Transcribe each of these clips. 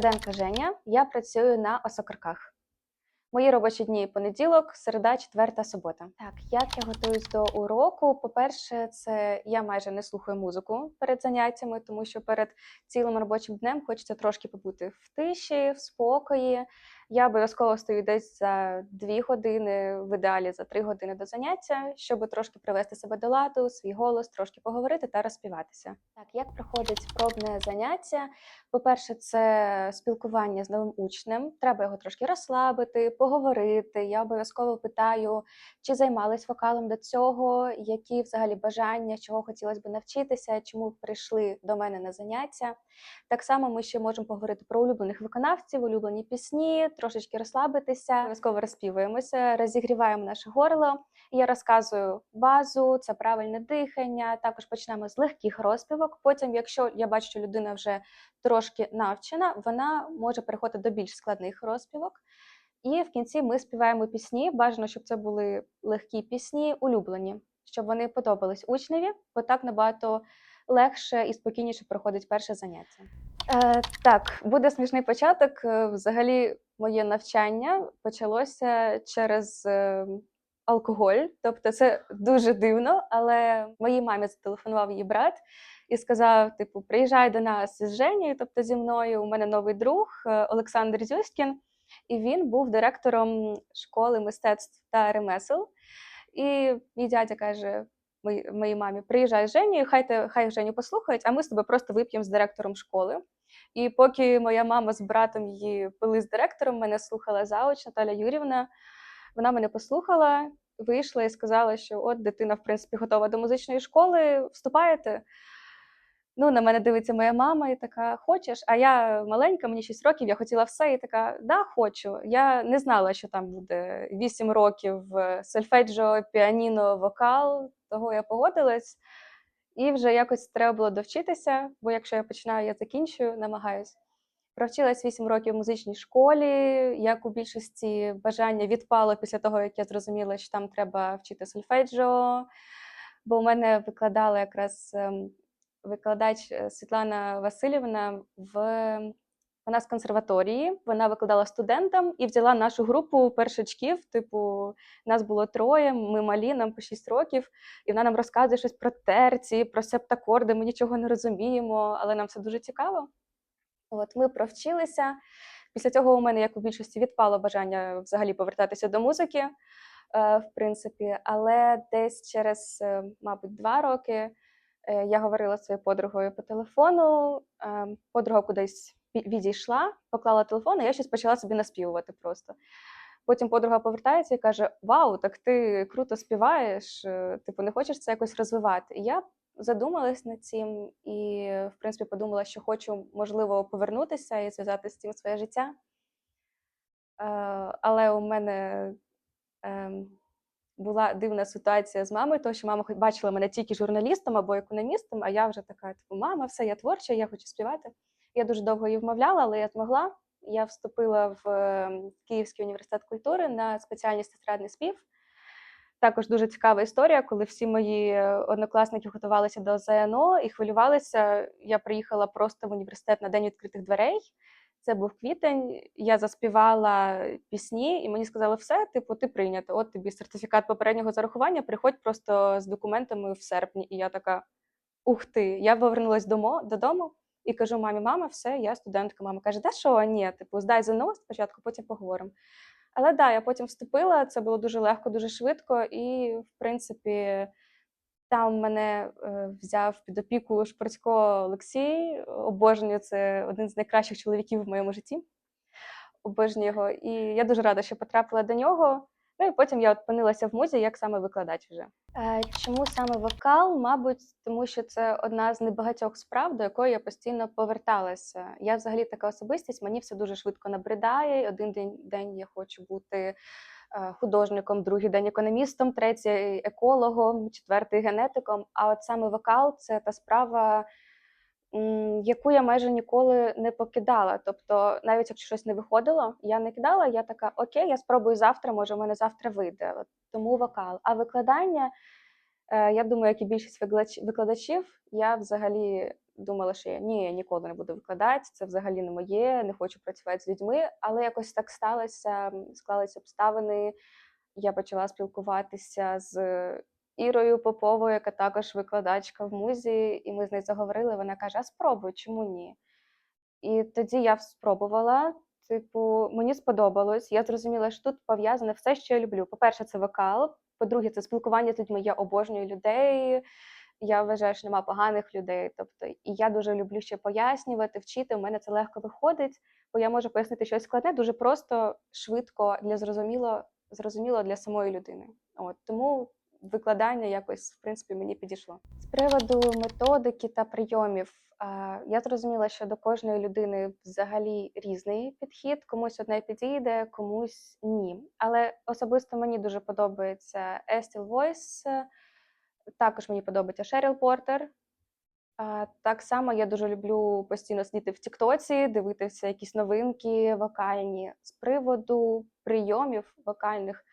Феденко Женя. Я працюю на осокорках. Мої робочі дні понеділок, середа, четверта, субота. Так, як я готуюсь до уроку? По-перше, це я майже не слухаю музику перед заняттями, тому що перед цілим робочим днем хочеться трошки побути в тиші, в спокої. Я обов'язково стою десь за дві години, в ідеалі за три години до заняття, щоб трошки привести себе до ладу, свій голос, трошки поговорити та розпіватися. Так, як проходить пробне заняття? По-перше, це спілкування з новим учнем. Треба його трошки розслабити, поговорити. Я обов'язково питаю, чи займались вокалом до цього, які взагалі бажання, чого хотілося б навчитися, чому прийшли до мене на заняття. Так само ми ще можемо поговорити про улюблених виконавців, улюблені пісні, трошечки розслабитися, обов'язково розпівуємося, розігріваємо наше горло. Я розказую базу, це правильне дихання. Також почнемо з легких розпівок. Потім, якщо я бачу, що людина вже трошки навчена, вона може переходити до більш складних розпівок. І в кінці ми співаємо пісні. Бажано, щоб це були легкі пісні, улюблені, щоб вони подобались учневі, бо так набагато легше і спокійніше проходить перше заняття. Е, так, буде смішний початок. Е, Взагалі, моє навчання почалося через е, алкоголь. Тобто, це дуже дивно, але моїй мамі зателефонував її брат і сказав: типу, приїжджай до нас з Женєю, тобто зі мною. У мене новий друг е, Олександр Зюськін, і він був директором школи мистецтв та ремесел. І мій дядя каже: моїй, мамі: приїжджай з Женєю, хай хай Женю послухають, а ми з тобою просто вип'ємо з директором школи. І поки моя мама з братом її пили з директором, мене слухала зауч Наталя Юрівна. Вона мене послухала, вийшла і сказала, що от дитина, в принципі, готова до музичної школи, вступаєте. Ну, на мене дивиться моя мама і така: хочеш? А я маленька, мені 6 років, я хотіла все, і така, да, хочу. Я не знала, що там буде 8 років е, сольфеджіо, піаніно, вокал, того я погодилась. І вже якось треба було довчитися, бо якщо я починаю, я закінчую, намагаюсь. Провчилась 8 років в музичній школі. Як у більшості бажання відпало після того, як я зрозуміла, що там треба вчити сольфеджіо. Бо у мене викладала якраз ем, викладач е, Світлана Васильівна в вона з консерваторії. Вона викладала студентам і взяла нашу групу першачків. Типу, нас було троє, ми малі, нам по 6 років, і вона нам розказує щось про терції, про септакорди. Ми нічого не розуміємо, але нам це дуже цікаво. От ми провчилися. Після цього у мене, як у більшості, відпало бажання взагалі повертатися до музики, е, в принципі. Але десь через, е, мабуть, два роки е, я говорила зі своєю подругою по телефону. Подруга кудись відійшла, поклала телефон, і я щось почала собі наспівувати просто. Потім подруга повертається і каже: Вау, так ти круто співаєш, е, типу, не хочеш це якось розвивати? І я задумалась над цим і, в принципі, подумала, що хочу, можливо, повернутися і зв'язати з цим своє життя. Е, Але у мене ем, була дивна ситуація з мамою, тому що мама бачила мене тільки журналістом або економістом, а я вже така, типу, мама, все, я творча, я хочу співати. Я дуже довго її вмовляла, але я змогла. Я вступила в ем, Київський університет культури на спеціальність естрадний спів. Також дуже цікава історія, коли всі мої е, однокласники готувалися до ЗНО і хвилювалися. Я приїхала просто в університет на день відкритих дверей. Це був квітень. Я заспівала пісні, і мені сказали, все, типу, ти прийнята. От тобі сертифікат попереднього зарахування. Приходь просто з документами в серпні. І я така: ух ти! Я повернулася додому і кажу: мамі, мама, все, я студентка. Мама каже, да що, ні, типу, здай ЗНО спочатку, потім поговоримо. Але да, я потім вступила, це було дуже легко, дуже швидко, і в принципі. Там мене е, взяв під опіку Шпорцько Олексій. Обожнюю це один з найкращих чоловіків в моєму житті. Обожнюю його. І я дуже рада, що потрапила до нього. Ну і потім я опинилася в музі як саме викладач вже. Е, чому саме вокал? Мабуть, тому що це одна з небагатьох справ, до якої я постійно поверталася. Я взагалі така особистість, мені все дуже швидко набридає. Один день, день я хочу бути е, художником, другий день економістом, третій екологом, четвертий генетиком. А от саме вокал це та справа, яку я майже ніколи не покидала. Тобто, навіть якщо щось не виходило, я не кидала, я така, окей, я спробую завтра, може, у мене завтра вийде. Тому вокал. А викладання, е, я думаю, як і більшість викладачів, я взагалі думала, що я ні, я ніколи не буду викладати, це взагалі не моє, не хочу працювати з людьми. Але якось так сталося, склалися обставини. Я почала спілкуватися з Ірою Поповою, яка також викладачка в музі, і ми з нею заговорили. Вона каже: А спробуй, чому ні? І тоді я спробувала. Типу, мені сподобалось. Я зрозуміла, що тут пов'язане все, що я люблю. По-перше, це вокал. По-друге, це спілкування з людьми. Я обожнюю людей. Я вважаю, що нема поганих людей. Тобто, і я дуже люблю ще пояснювати, вчити. У мене це легко виходить, бо я можу пояснити щось складне дуже просто, швидко, для зрозуміло, зрозуміло для самої людини. От тому викладання якось в принципі мені підійшло. З приводу методики та прийомів. Я зрозуміла, що до кожної людини взагалі різний підхід. Комусь одне підійде, комусь ні. Але особисто мені дуже подобається Естіл е, також мені подобається Шеріл Портер. Так само я дуже люблю постійно сидіти в Тіктоці, дивитися якісь новинки вокальні. З приводу прийомів вокальних.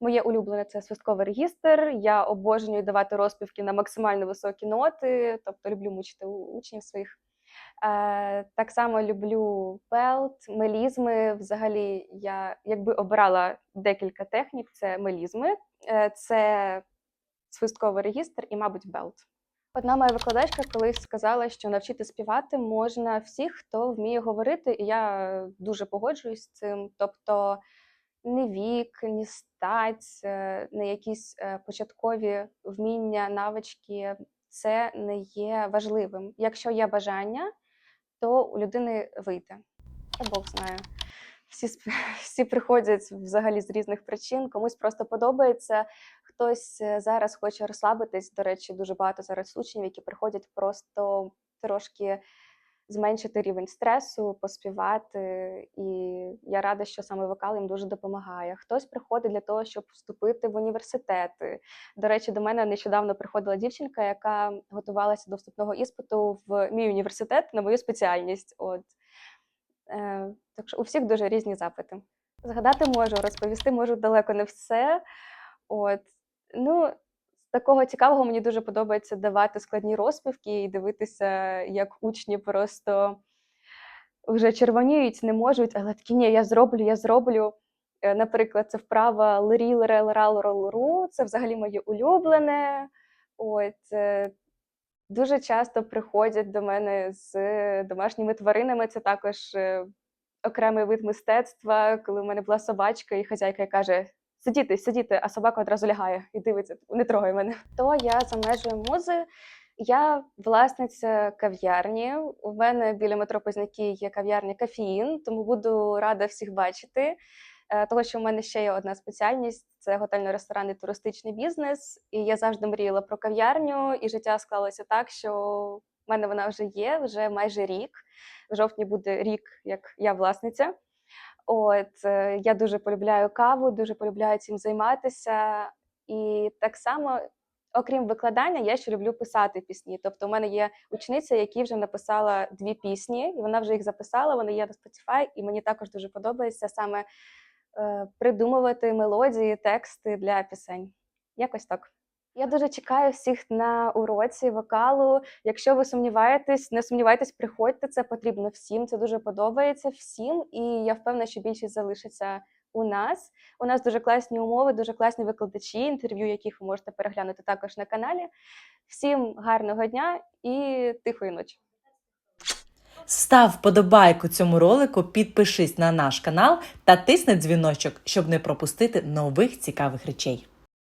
Моє улюблене це свистковий регістр. Я обожнюю давати розпівки на максимально високі ноти, тобто люблю мучити учнів своїх. Е, так само люблю пелт, мелізми. Взагалі, я якби обирала декілька технік: це мелізми, е, це свистковий регістр і, мабуть, белт. Одна моя викладачка колись сказала, що навчити співати можна всіх, хто вміє говорити, і я дуже погоджуюсь з цим. Тобто ні вік, ні стать, не якісь е, початкові вміння, навички це не є важливим. Якщо є бажання, то у людини вийде. Та Бог знає. Всі, всі приходять взагалі з різних причин. Комусь просто подобається. Хтось е, зараз хоче розслабитись. До речі, дуже багато зараз учнів, які приходять просто трошки зменшити рівень стресу, поспівати. І я рада, що саме вокал їм дуже допомагає. Хтось приходить для того, щоб вступити в університети. До речі, до мене нещодавно приходила дівчинка, яка готувалася до вступного іспиту в мій університет на мою спеціальність. От. Е, так що у всіх дуже різні запити. Згадати можу, розповісти можу далеко не все. От. Ну, такого цікавого мені дуже подобається давати складні розпівки і дивитися, як учні просто вже червоніють, не можуть, але такі ні, я зроблю, я зроблю. Е, Наприклад, це вправа лері, лере, лерал, рол. Це взагалі моє улюблене. От, е, дуже часто приходять до мене з домашніми тваринами. Це також е, окремий вид мистецтва, коли в мене була собачка, і хазяйка каже: сидіти, сидіти, а собака одразу лягає і дивиться, не трогай мене. То я за межою музи. Я власниця кав'ярні. У мене біля метро Позняки є кав'ярня Кафеїн, тому буду рада всіх бачити. Е, Того, що в мене ще є одна спеціальність це готельно-ресторанний туристичний бізнес. І я завжди мріяла про кав'ярню, і життя склалося так, що в мене вона вже є, вже майже рік. В жовтні буде рік, як я власниця. От е, я дуже полюбляю каву, дуже полюбляю цим займатися. І так само, окрім викладання, я ще люблю писати пісні. Тобто, у мене є учениця, яка вже написала дві пісні, і вона вже їх записала. Вони є на Spotify, і мені також дуже подобається саме е, придумувати мелодії, тексти для пісень. Якось так. Я дуже чекаю всіх на уроці вокалу. Якщо ви сумніваєтесь, не сумнівайтесь, приходьте. Це потрібно всім. Це дуже подобається всім. І я впевнена, що більшість залишиться у нас. У нас дуже класні умови, дуже класні викладачі, інтерв'ю, яких ви можете переглянути також на каналі. Всім гарного дня і тихої ночі. Став вподобайку цьому ролику, підпишись на наш канал та тисни дзвіночок, щоб не пропустити нових цікавих речей.